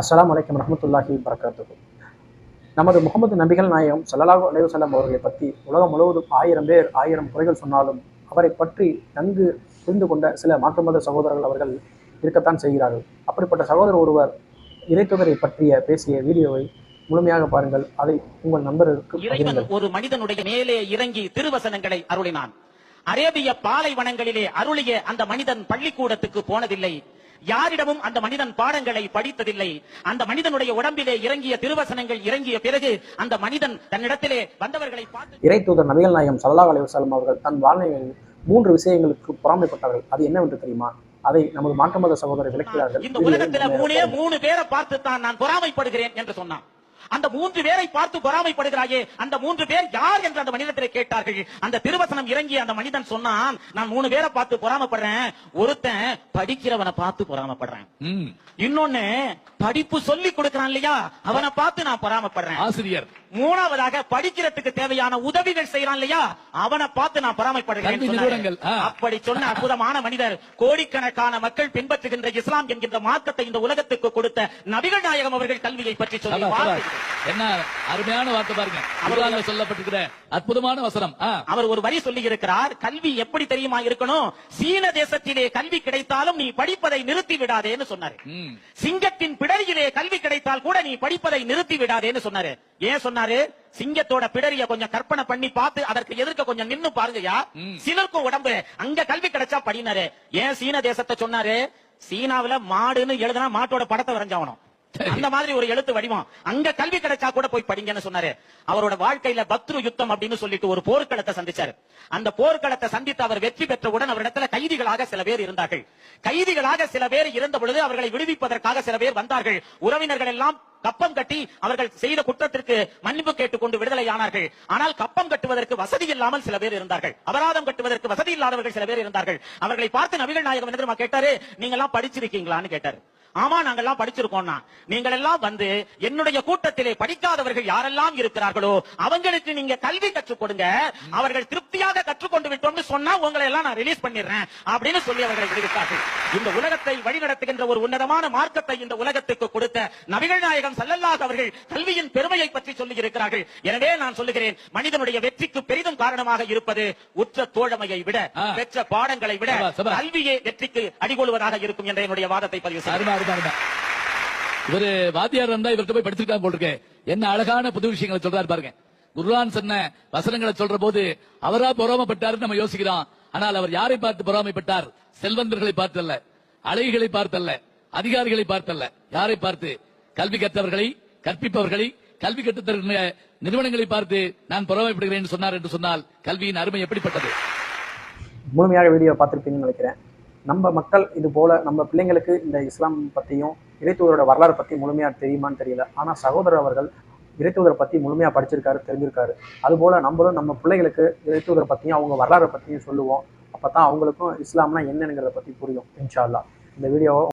அஸ்ஸலாமு அலைக்கும் ரஹமத்துல்லாஹி வரகாத்துஹு நமது முகமது நபிகள் நாயகம் ஸல்லல்லாஹு அலைஹி வஸல்லம் அவர்களை பற்றி உலகம் முழுவதும் ஆயிரம் பேர் ஆயிரம் குறைகள் சொன்னாலும் அவரை பற்றி நன்கு புரிந்து கொண்ட சில மாற்று மத சகோதரர்கள் அவர்கள் இருக்கத்தான் செய்கிறார்கள். அப்படிப்பட்ட சகோதரர் ஒருவர் இறைத்துதரை பற்றிய பேசிய வீடியோவை முழுமையாக பாருங்கள். அதை உங்கள் நண்பர்களுக்கு ஒரு மனிதனுடைய மேலே இறங்கி திருவசனங்களை அருளினான். அரேபிய பாலைவனங்களிலே அருளிய அந்த மனிதன் பள்ளிக்கூடத்துக்கு போனதில்லை. யாரிடமும் அந்த மனிதன் பாடங்களை படித்ததில்லை. அந்த மனிதனுடைய உடம்பிலே இறங்கிய திருவசனங்கள் இறங்கிய பிறகு அந்த மனிதன் தன்னிடத்திலே வந்தவர்களை பார்த்து இறைத்தூதர் நபிகள் நாயகம் ஸல்லல்லாஹு அலைஹி வஸல்லம் அவர்கள் தன் வாழ்நாளில் மூன்று விஷயங்களுக்கு பொறாமைப்பட்டார்கள் அது என்னவென்று தெரியுமா? அதை நமது மாற்று மத சகோதரர் விளக்கிறார்கள் இந்த உலகத்துல மூணே. மூணு பேரை பார்த்து தான் நான் பொறாமைப்படுகிறேன் என்று சொன்னான். அந்த மூன்று பேரை பார்த்து பொறாமைப்படுகிறாயே அந்த மூன்று பேர் யார் என்று அந்த மனிதத்திலே கேட்டார்கள் அந்த திருவசனம் இறங்கி அந்த மனிதன் சொன்னான் நான் மூணு பேரை பார்த்து பொறாமைப்படுறேன் ஒருத்தன் படிக்கிறவனை பார்த்து பொறாமைப்படுறேன். இன்னொன்னு படிப்பு சொல்லி கொடுக்கறான் இல்லையா அவனை பார்த்து நான் பொறாமைப்படுறேன் ஆசிரியர் மூணாவதாக படிக்கிறதுக்கு தேவையான உதவிகள் செய்யறான் இல்லையா அவனை பார்த்து நான் பொறாமைப்படுகிறேன். அப்படி சொன்ன அற்புதமான மனிதர் கோடிக்கணக்கான மக்கள் பின்பற்றுகின்ற இஸ்லாம் என்கின்ற மார்க்கத்தை இந்த உலகத்துக்கு கொடுத்த நபிகள் நாயகம் அவர்கள் கல்வியை பற்றி சொல்லி. என்ன அருமையான வார்த்தை பாருங்க. குர்ஆன்ல சொல்லப்பட்டிருக்கிற அற்புதமான வசனம். அவர் ஒரு வரி சொல்லி இருக்கிறார் கல்வி எப்படி தெரியுமா இருக்கணும்? சீன தேசத்திலே கல்வி கிடைத்தாலும் நீ படிப்பதை நிறுத்தி விடாதேன்னு சொன்னாரு. சிங்கத்தின் பிடரியிலே கல்வி கிடைத்தால் கூட நீ படிப்பதை நிறுத்தி விடாதேன்னு சொன்னாரு. ஏன் சொன்னாரு? சிங்கத்தோட பிடரிய கொஞ்சம் கற்பனை பண்ணி பார்த்து அதற்கு எதிர்க்க கொஞ்சம் நின்னு பாருங்கயா. சிலருக்கும் உடம்பு அங்க கல்வி கிடைச்சா படினாரு. ஏன் சீன தேசத்தை சொன்னாரு? சீனாவுல மாடுன்னு எழுதுனா மாட்டோட படத்தை வரைஞ்சாவணும் அந்த மாதிரி ஒரு எழுத்து வடிவம். அங்க கல்வி கிடைச்சா கூட போய் படிங்கன்னு சொன்னாரு. அவரோட வாழ்க்கையில பத்ரு யுத்தம் அப்படின்னு சொல்லிட்டு ஒரு போர்க்களத்தை சந்திச்சாரு. அந்த போர்க்களத்தை சந்தித்து அவர் வெற்றி பெற்றவுடன் அவரிடத்துல கைதிகளாக சில பேர் இருந்தார்கள். கைதிகளாக சில பேர் இருந்த பொழுது அவர்களை விடுவிப்பதற்காக சில பேர் வந்தார்கள். உறவினர்கள் எல்லாம் கப்பம் கட்டி அவர்கள் செய்த குற்றத்திற்கு மன்னிப்பு கேட்டுக்கொண்டு விடுதலையானார்கள். ஆனால் கப்பம் கட்டுவதற்கு வசதி இல்லாமல் சில பேர் இருந்தார்கள். அபராதம் கட்டுவதற்கு வசதி இல்லாதவர்கள் சில பேர் இருந்தார்கள். அவர்களை பார்த்து நபிகள் நாயகம் கேட்டாரு? நீங்க எல்லாம் படிச்சிருக்கீங்களான்னு கேட்டாரு. ஆமா நாங்கெல்லாம் படிச்சிருக்கோம்னா. நீங்கள் எல்லாம் வந்து என்னுடைய கூட்டத்திலே படிக்காதவர்கள் யாரெல்லாம் இருக்கிறார்களோ அவங்களுக்கு நீங்க கல்வி கற்றுக் கொடுங்க. அவர்கள் திருப்தியாக கற்றுக்கொண்டு விட்டோம்னு சொன்னா உங்களை எல்லாம் நான் ரிலீஸ் பண்ணிடுறேன் அப்படின்னு சொல்லி அவர்களை விடுவித்தார்கள். இந்த உலகத்தை வழிநடத்துகின்ற ஒரு உன்னதமான மார்க்கத்தை இந்த உலகத்துக்கு கொடுத்த நபிகள் நாயகம் ஸல்லல்லாஹு அவர்கள் கல்வியின் பெருமையை பற்றி சொல்லி இருக்கிறார்கள். எனவே நான் சொல்லுகிறேன் மனிதனுடைய வெற்றிக்கு பெரிதும் காரணமாக இருப்பது உற்ற தோழமையை விட. பெற்ற பாடங்களை விட. கல்வியே வெற்றிக்கு அடிகொள்வதாக இருக்கும் என்ற என்னுடைய வாதத்தை பதிவு செய்கிறேன். இவரு வாத்தியார் இருந்தா இவர்கிட்ட போய் படிச்சிருக்காங்க போல் என்ன அழகான புது விஷயங்களை சொல்றாரு பாருங்க. குர்ஆன் சொன்ன வசனங்களை சொல்ற போது அவரா பொறாமப்பட்டாருன்னு நம்ம யோசிக்கிறோம். ஆனால் அவர் யாரை பார்த்து பொறாமைப்பட்டார்? செல்வந்தர்களை பார்த்தல்ல. அழகிகளை பார்த்தல்ல. அதிகாரிகளை பார்த்தல்ல. யாரை பார்த்து? கல்வி கற்றவர்களை கற்பிப்பவர்களை கல்வி கற்றுத்தருகிற நிறுவனங்களை பார்த்து நான் பொறாமைப்படுகிறேன் என்று சொன்னார் என்று சொன்னால் கல்வியின் அருமை எப்படிப்பட்டது? முழுமையாக வீடியோ பார்த்துருப்பீங்கன்னு நினைக்கிறேன். நம்ம மக்கள் இது போல நம்ம பிள்ளைங்களுக்கு இந்த இஸ்லாம் பற்றியும் இறைத்தூதரோட வரலாறு பற்றி முழுமையாக தெரியுமான்னு தெரியல. ஆனால் சகோதரர் அவர்கள் இறைத்தூதரை பற்றி முழுமையாக படிச்சிருக்காரு தெரிஞ்சிருக்காரு. அதுபோல் நம்மளும் நம்ம பிள்ளைகளுக்கு இறைத்தூதரை பற்றியும் அவங்க வரலாறை பற்றியும் சொல்லுவோம். அப்போ தான் அவங்களுக்கும் இஸ்லாம்னா என்னங்கிறத பற்றி புரியும் இன்ஷால்லா இந்த வீடியோவை